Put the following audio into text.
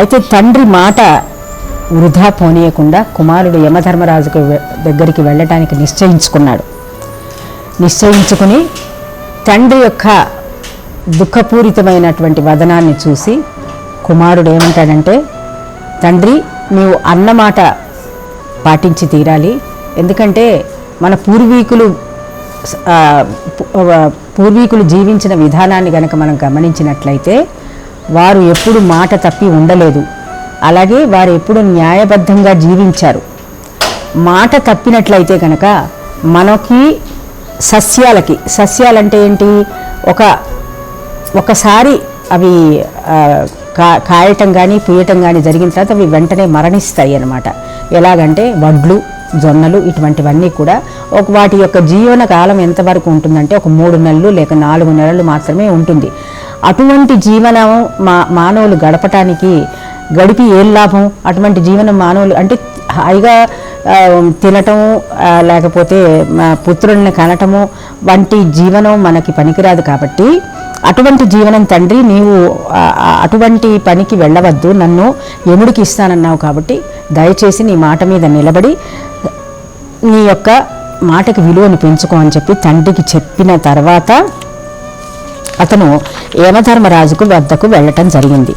అయితే తండ్రి మాట వృధా పోనీయకుండా కుమారుడు యమధర్మరాజుకు దగ్గరికి వెళ్ళటానికి నిశ్చయించుకున్నాడు. నిశ్చయించుకుని తండ్రి యొక్క దుఃఖపూరితమైనటువంటి వదనాన్ని చూసి కుమారుడు ఏమంటాడంటే తండ్రి నీవు అన్నమాట పాటించి తీరాలి. ఎందుకంటే మన పూర్వీకులు పూర్వీకులు జీవించిన విధానాన్ని గనక మనం గమనించినట్లయితే వారు ఎప్పుడు మాట తప్పి ఉండలేదు. అలాగే వారు ఎప్పుడు న్యాయబద్ధంగా జీవించారు. మాట తప్పినట్లయితే కనుక మనకి సస్యాలకి సస్యాలంటే ఏంటి? ఒక ఒకసారి అవి కా కాయటం కానీ పూయటం కానీ జరిగిన తర్వాత అవి వెంటనే మరణిస్తాయి అన్నమాట. ఎలాగంటే వడ్లు జొన్నలు ఇటువంటివన్నీ కూడా ఒక వాటి యొక్క జీవన కాలం ఎంతవరకు ఉంటుందంటే ఒక మూడు నెలలు లేక నాలుగు నెలలు మాత్రమే ఉంటుంది. అటువంటి జీవనం మా మానవులు గడపటానికి గడిపి ఏం లాభం? అటువంటి జీవనం మానవులు అంటే హాయిగా తినటము తినటం లేకపోతే మా పుత్రుల్ని కనటము వంటి జీవనం మనకి పనికిరాదు కాబట్టి అటువంటి జీవనం తండ్రి నీవు అటువంటి పనికి వెళ్ళవద్దు. నన్ను యముడికి ఇస్తానన్నావు కాబట్టి దయచేసి నీ మాట మీద నిలబడి నీ యొక్క మాటకి విలువను పెంచుకో అని చెప్పి తండ్రికి చెప్పిన తర్వాత అతను యమధర్మరాజుకు వద్దకు వెళ్ళటం జరిగింది.